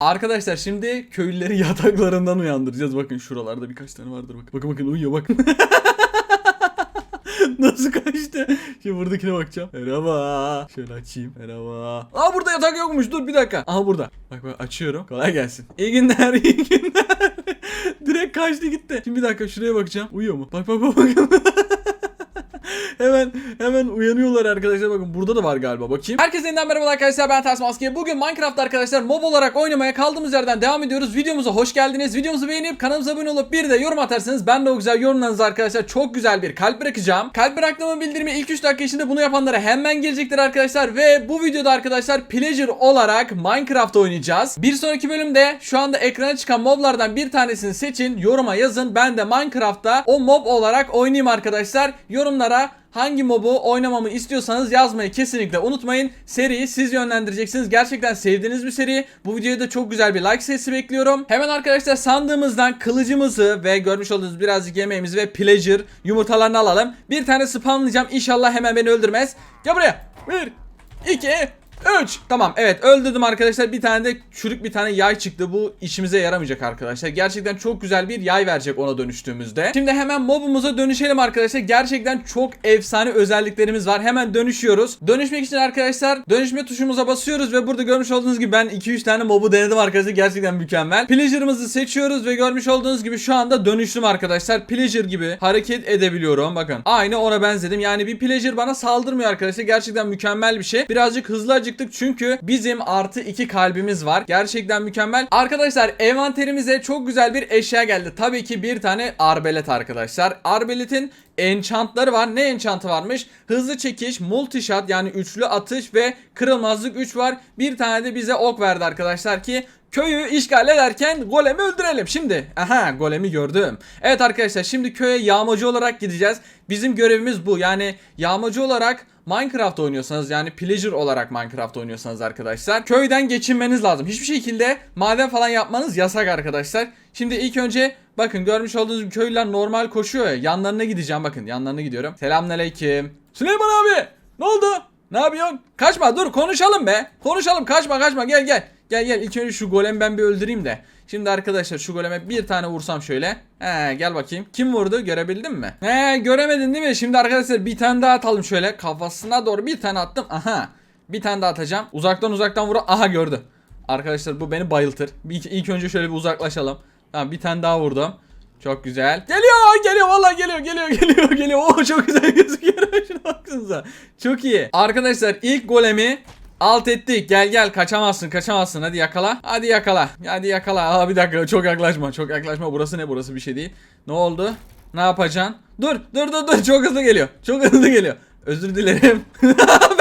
Arkadaşlar şimdi köylüleri yataklarından uyandıracağız. Bakın şuralarda birkaç tane vardır. Bakın bakın, bakın uyuyor bakın. Nasıl kaçtı? Şimdi buradakine bakacağım. Merhaba. Şöyle açayım. Merhaba. Aa burada yatak yokmuş. Dur bir dakika. Aha burada. Bak bak açıyorum. Kolay gelsin. İyi günler, iyi günler. Direkt kaçtı gitti. Şimdi bir dakika şuraya bakacağım. Uyuyor mu? Bak bak bak bak. Hemen hemen uyanıyorlar arkadaşlar. Bakın burada da var galiba. Bakayım. Herkese yeniden merhaba arkadaşlar. Ben Ters Maske. Bugün Minecraft arkadaşlar mob olarak oynamaya kaldığımız yerden devam ediyoruz. Videomuza hoş geldiniz. Videomuzu beğenip kanalımıza abone olup bir de yorum atarsanız ben de o güzel yorumlarınızı arkadaşlar çok güzel bir kalp bırakacağım. Kalp bıraktığımı bildirimi ilk 3 dakika içinde bunu yapanlara hemen gelecektir arkadaşlar. Ve bu videoda arkadaşlar pleasure olarak Minecraft oynayacağız. Bir sonraki bölümde şu anda ekrana çıkan moblardan bir tanesini seçin. Yoruma yazın. Ben de Minecraft'ta o mob olarak oynayayım arkadaşlar. Yorumlara Hangi mobu oynamamı istiyorsanız yazmayı kesinlikle unutmayın. Seriyi siz yönlendireceksiniz. Gerçekten sevdiğiniz bir seri. Bu videoya da çok güzel bir like sayısı bekliyorum. Hemen arkadaşlar sandığımızdan kılıcımızı ve görmüş olduğunuz birazcık yemeğimizi ve pleasure yumurtalarını alalım. Bir tane spamlayacağım. İnşallah hemen beni öldürmez. Gel buraya. 1 2 3 Tamam evet öldürdüm arkadaşlar. Bir tane de çürük bir tane yay çıktı. Bu işimize yaramayacak arkadaşlar. Gerçekten çok güzel bir yay verecek ona dönüştüğümüzde. Şimdi hemen mobumuza dönüşelim arkadaşlar. Gerçekten çok efsane özelliklerimiz var. Hemen dönüşüyoruz. Dönüşmek için arkadaşlar dönüşme tuşumuza basıyoruz ve burada görmüş olduğunuz gibi ben 2-3 tane mobu denedim arkadaşlar. Gerçekten mükemmel. Pleasure'ımızı seçiyoruz ve görmüş olduğunuz gibi şu anda dönüştüm arkadaşlar. Pleasure gibi hareket edebiliyorum. Bakın Aynı ona benzedim. Yani bir Pleasure bana saldırmıyor arkadaşlar. Gerçekten mükemmel bir şey. Birazcık hızlı acıktık çünkü bizim artı 2 kalbimiz var Gerçekten mükemmel Arkadaşlar envanterimize çok güzel bir eşya geldi Tabii ki bir tane arbelet arkadaşlar Arbeletin enchantları var. Ne enchantı varmış? Hızlı çekiş, multishot yani üçlü atış ve kırılmazlık 3 var. Bir tane de bize ok verdi arkadaşlar ki köyü işgal ederken golemi öldürelim. Şimdi aha golemi gördüm. Evet arkadaşlar şimdi köye yağmacı olarak gideceğiz. Bizim görevimiz bu. Yani yağmacı olarak Minecraft oynuyorsanız yani pleasure olarak Minecraft oynuyorsanız arkadaşlar köyden geçinmeniz lazım. Hiçbir şekilde maden falan yapmanız yasak arkadaşlar. Şimdi ilk önce bakın görmüş olduğunuz köylüler normal koşuyor ya yanlarına gideceğim bakın yanlarına gidiyorum. Selamünaleyküm. Süleyman abi ne oldu? Ne yapıyorsun? Kaçma dur konuşalım be. Konuşalım kaçma kaçma gel gel. Gel gel ilk önce şu golemi ben bir öldüreyim de. Şimdi arkadaşlar şu goleme bir tane vursam şöyle. He gel bakayım. Kim vurdu görebildin mi? He göremedin değil mi? Şimdi arkadaşlar bir tane daha atalım şöyle. Kafasına doğru bir tane attım. Aha. Bir tane daha atacağım. Uzaktan uzaktan vur. Aha gördü. Arkadaşlar bu beni bayıltır. Bir, ilk önce şöyle bir uzaklaşalım. Tamam bir tane daha vurdum. Çok güzel. Geliyor, geliyor vallahi geliyor, geliyor, geliyor, geliyor. Oo çok güzel gözüküyor. Şuna baksanıza. Çok iyi. Arkadaşlar ilk golemi alt ettik. Gel gel kaçamazsın, kaçamazsın. Hadi yakala. Hadi yakala. Hadi yakala. Aa bir dakika çok yaklaşma. Çok yaklaşma. Burası ne? Burası bir şey değil. Ne oldu? Ne yapacaksın? Dur, dur, dur, dur. Çok hızlı geliyor. Çok hızlı geliyor. Özür dilerim.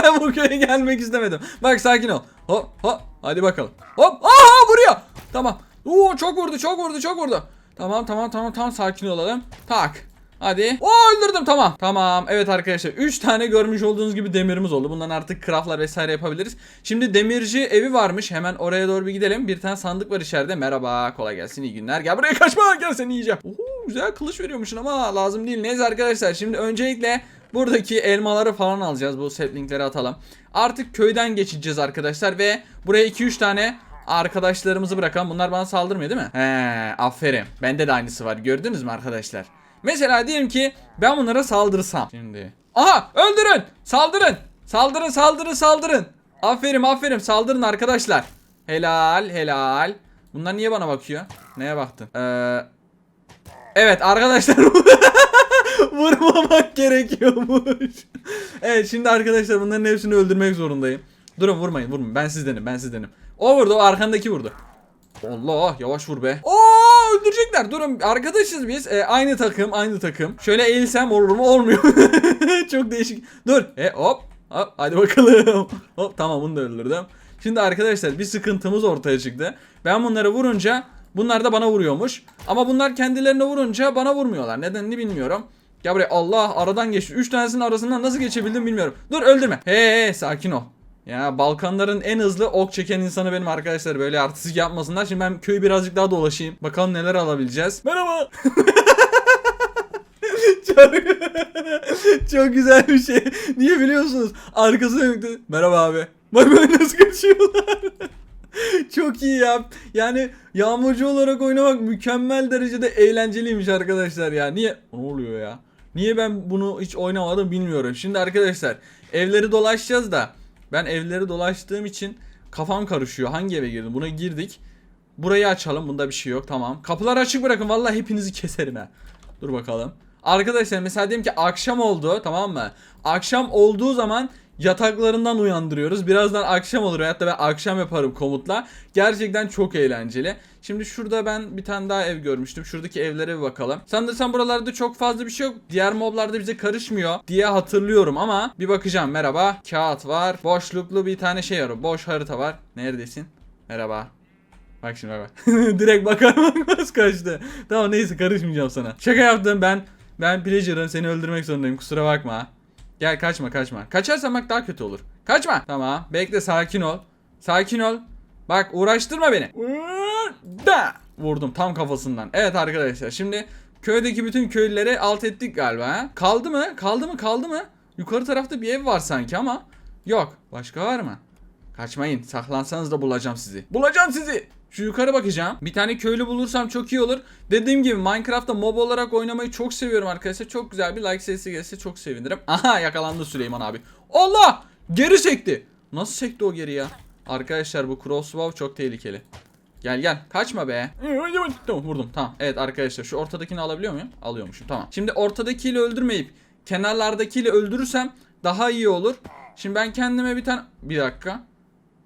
ben bu köye gelmek istemedim. Bak sakin ol. Hop hop. Hadi bakalım. Hop. Aha vuruyor. Tamam. Oo çok vurdu, çok vurdu, çok vurdu. Tamam tamam tamam tamam sakin olalım. Tak. Hadi. Oo öldürdüm tamam. Tamam. Evet arkadaşlar 3 tane görmüş olduğunuz gibi demirimiz oldu. Bundan artık craftlar vesaire yapabiliriz. Şimdi demirci evi varmış. Hemen oraya doğru bir gidelim. Bir tane sandık var içeride. Merhaba. Kolay gelsin. iyi günler. Gel buraya kaçma. Gel seni yiyeceğim. Oo, güzel kılıç veriyormuşsun ama lazım değil. Neyse arkadaşlar. Şimdi öncelikle buradaki elmaları falan alacağız. Bu saplingleri atalım. Artık köyden geçeceğiz arkadaşlar ve buraya 2-3 tane arkadaşlarımızı bırakalım. Bunlar bana saldırmıyor değil mi? He, aferin. Bende de aynısı var. Gördünüz mü arkadaşlar? Mesela diyelim ki ben bunlara saldırsam. Şimdi. Aha öldürün. Saldırın. Saldırın saldırın saldırın. Aferin aferin saldırın arkadaşlar. Helal helal. Bunlar niye bana bakıyor? Neye baktın? Ee, evet arkadaşlar. Vurmamak gerekiyormuş. evet şimdi arkadaşlar bunların hepsini öldürmek zorundayım. Durun vurmayın vurmayın. Ben sizdenim ben sizdenim. O vurdu o arkandaki vurdu. Allah yavaş vur be. Öldürecekler. Durun arkadaşız biz. Ee, aynı takım aynı takım. Şöyle eğilsem olur mu? Olmuyor. Çok değişik. Dur. E hop. Hop hadi bakalım. hop tamam bunu da öldürdüm. Şimdi arkadaşlar bir sıkıntımız ortaya çıktı. Ben bunları vurunca bunlar da bana vuruyormuş. Ama bunlar kendilerine vurunca bana vurmuyorlar. Nedenini bilmiyorum. Gel buraya Allah aradan geçti. 3 tanesinin arasından nasıl geçebildim bilmiyorum. Dur öldürme. Hey, hey sakin ol. Ya Balkanların en hızlı ok çeken insanı benim arkadaşlar. Böyle artistik yapmasınlar. Şimdi ben köyü birazcık daha dolaşayım. Bakalım neler alabileceğiz. Merhaba. çok, çok güzel bir şey. Niye biliyorsunuz? Arkasına döndü. Merhaba abi. Bak böyle nasıl kaçıyorlar. Çok iyi ya. Yani yağmurcu olarak oynamak mükemmel derecede eğlenceliymiş arkadaşlar ya. Niye? Ne oluyor ya? Niye ben bunu hiç oynamadım bilmiyorum. Şimdi arkadaşlar evleri dolaşacağız da ben evleri dolaştığım için kafam karışıyor. Hangi eve girdim? Buna girdik. Burayı açalım. Bunda bir şey yok. Tamam. Kapıları açık bırakın. Vallahi hepinizi keserim ha. Dur bakalım. Arkadaşlar mesela diyelim ki akşam oldu tamam mı? Akşam olduğu zaman yataklarından uyandırıyoruz. Birazdan akşam olur. Hatta ben akşam yaparım komutla. Gerçekten çok eğlenceli. Şimdi şurada ben bir tane daha ev görmüştüm. Şuradaki evlere bir bakalım. Sanırsam buralarda çok fazla bir şey yok. Diğer moblarda bize karışmıyor diye hatırlıyorum ama bir bakacağım. Merhaba. Kağıt var. Boşluklu bir tane şey var. Boş harita var. Neredesin? Merhaba. Bak şimdi bak. Direkt bakar bakmaz kaçtı. Tamam neyse karışmayacağım sana. Şaka yaptım ben. Ben Pleasure'ım seni öldürmek zorundayım kusura bakma. Gel kaçma kaçma. Kaçarsan bak daha kötü olur. Kaçma. Tamam bekle sakin ol. Sakin ol. Bak uğraştırma beni. Da. Vurdum tam kafasından. Evet arkadaşlar şimdi köydeki bütün köylüleri alt ettik galiba. ha? Kaldı mı? Kaldı mı? Kaldı mı? Yukarı tarafta bir ev var sanki ama yok. Başka var mı? Kaçmayın. Saklansanız da bulacağım sizi. Bulacağım sizi. Şu yukarı bakacağım. Bir tane köylü bulursam çok iyi olur. Dediğim gibi Minecraft'ta mob olarak oynamayı çok seviyorum arkadaşlar. Çok güzel bir like sayısı gelirse çok sevinirim. Aha yakalandı Süleyman abi. Allah! Geri sekti. Nasıl sekti o geri ya? Arkadaşlar bu crossbow çok tehlikeli. Gel gel kaçma be. Tamam vurdum tamam. Evet arkadaşlar şu ortadakini alabiliyor muyum? Alıyormuşum tamam. Şimdi ortadakiyle öldürmeyip kenarlardakiyle öldürürsem daha iyi olur. Şimdi ben kendime bir tane... Bir dakika.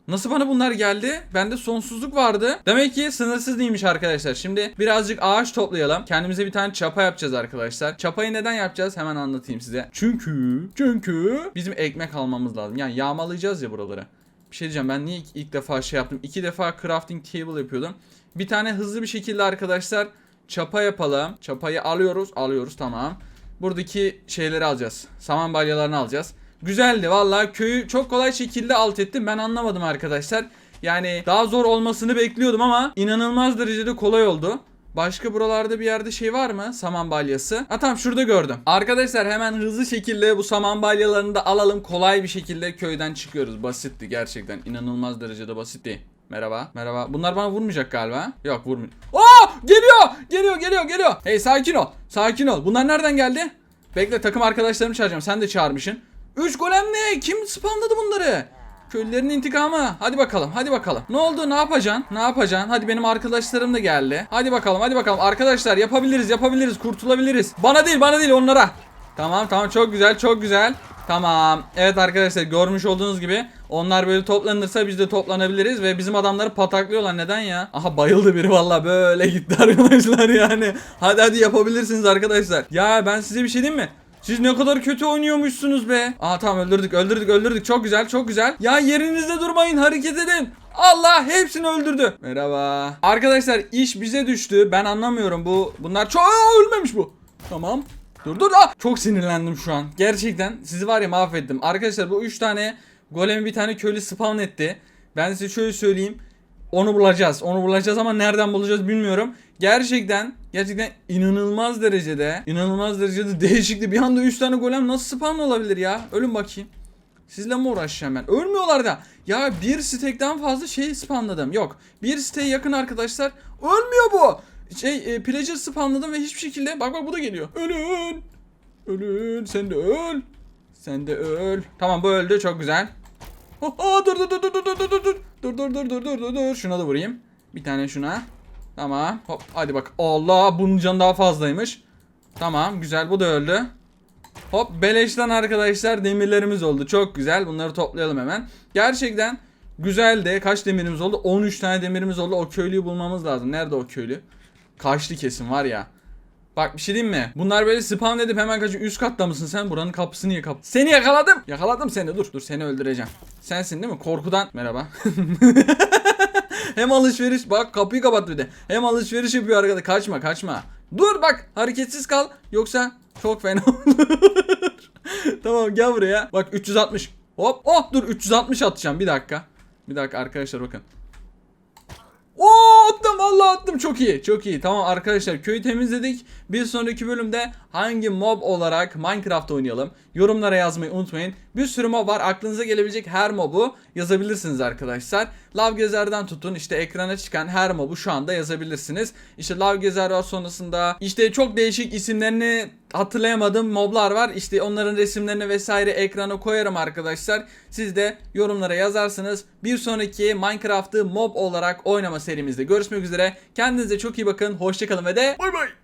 Nasıl bana bunlar geldi? Bende sonsuzluk vardı. Demek ki sınırsız değilmiş arkadaşlar. Şimdi birazcık ağaç toplayalım. Kendimize bir tane çapa yapacağız arkadaşlar. Çapayı neden yapacağız? Hemen anlatayım size. Çünkü çünkü bizim ekmek almamız lazım. Yani yağmalayacağız ya buraları. Bir şey diyeceğim ben niye ilk, ilk defa şey yaptım? İki defa crafting table yapıyordum. Bir tane hızlı bir şekilde arkadaşlar çapa yapalım. Çapayı alıyoruz. Alıyoruz tamam. Buradaki şeyleri alacağız. Saman balyalarını alacağız. Güzeldi vallahi köyü çok kolay şekilde alt ettim. Ben anlamadım arkadaşlar. Yani daha zor olmasını bekliyordum ama inanılmaz derecede kolay oldu. Başka buralarda bir yerde şey var mı? Saman balyası. Ha tamam şurada gördüm. Arkadaşlar hemen hızlı şekilde bu saman balyalarını da alalım. Kolay bir şekilde köyden çıkıyoruz. Basitti gerçekten. inanılmaz derecede basitti. Merhaba. Merhaba. Bunlar bana vurmayacak galiba. Yok vurmuyor. Aa! Geliyor! Geliyor, geliyor, geliyor. Hey sakin ol. Sakin ol. Bunlar nereden geldi? Bekle takım arkadaşlarımı çağıracağım. Sen de çağırmışsın. Üç golem ne? Kim spamladı bunları? Köylülerin intikamı. Hadi bakalım. Hadi bakalım. Ne oldu? Ne yapacaksın? Ne yapacaksın? Hadi benim arkadaşlarım da geldi. Hadi bakalım. Hadi bakalım. Arkadaşlar yapabiliriz. Yapabiliriz. Kurtulabiliriz. Bana değil, bana değil onlara. Tamam, tamam. Çok güzel. Çok güzel. Tamam. Evet arkadaşlar görmüş olduğunuz gibi onlar böyle toplanırsa biz de toplanabiliriz ve bizim adamları pataklıyorlar. Neden ya? Aha bayıldı biri valla böyle gitti arkadaşlar yani. Hadi hadi yapabilirsiniz arkadaşlar. Ya ben size bir şey diyeyim mi? Siz ne kadar kötü oynuyormuşsunuz be. Aa tamam öldürdük öldürdük öldürdük. Çok güzel çok güzel. Ya yerinizde durmayın hareket edin. Allah hepsini öldürdü. Merhaba. Arkadaşlar iş bize düştü. Ben anlamıyorum bu. Bunlar çok ölmemiş bu. Tamam. Dur dur. Aa, çok sinirlendim şu an. Gerçekten sizi var ya mahvettim. Arkadaşlar bu 3 tane golemi bir tane köylü spawn etti. Ben size şöyle söyleyeyim. Onu bulacağız. Onu bulacağız ama nereden bulacağız bilmiyorum. Gerçekten gerçekten inanılmaz derecede inanılmaz derecede değişikti. Bir anda 3 tane golem nasıl spawn olabilir ya? Ölün bakayım. Sizle mi uğraşacağım ben? Ölmüyorlar da. Ya bir stekten fazla şey spamladım. Yok. Bir siteye yakın arkadaşlar. Ölmüyor bu. Şey e, pillager spamladım ve hiçbir şekilde bak bak bu da geliyor. Ölün. Ölün. Sen de öl. Sen de öl. Tamam bu öldü çok güzel. Aa, dur dur dur dur dur dur dur Dur dur dur dur dur dur dur. Şuna da vurayım. Bir tane şuna. Tamam. Hop hadi bak. Allah bunun canı daha fazlaymış. Tamam güzel bu da öldü. Hop beleşten arkadaşlar demirlerimiz oldu. Çok güzel. Bunları toplayalım hemen. Gerçekten güzelde. kaç demirimiz oldu? 13 tane demirimiz oldu. O köylüyü bulmamız lazım. Nerede o köylü? Kaçlı kesin var ya. Bak bir şey diyeyim mi? Bunlar böyle spam edip hemen kaçıyor. Üst katta mısın sen? Buranın kapısını niye kap? Seni yakaladım. Yakaladım seni. Dur. Dur seni öldüreceğim. Sensin değil mi? Korkudan. Merhaba. Hem alışveriş bak kapıyı kapattı bir de. Hem alışveriş yapıyor arkada. Kaçma kaçma. Dur bak hareketsiz kal. Yoksa çok fena olur. tamam gel buraya. Bak 360. Hop. Oh dur 360 atacağım. Bir dakika. Bir dakika arkadaşlar bakın. Oo attım valla attım. Çok iyi çok iyi. Tamam arkadaşlar köyü temizledik. Bir sonraki bölümde hangi mob olarak Minecraft oynayalım? Yorumlara yazmayı unutmayın. Bir sürü mob var. Aklınıza gelebilecek her mobu yazabilirsiniz arkadaşlar. Lav Gezer'den tutun. İşte ekrana çıkan her mobu şu anda yazabilirsiniz. İşte Lav Gezer var sonrasında. İşte çok değişik isimlerini hatırlayamadığım moblar var. İşte onların resimlerini vesaire ekrana koyarım arkadaşlar. Siz de yorumlara yazarsınız. Bir sonraki Minecraft'ı mob olarak oynama serimizde görüşmek üzere. Kendinize çok iyi bakın. Hoşçakalın ve de bay bay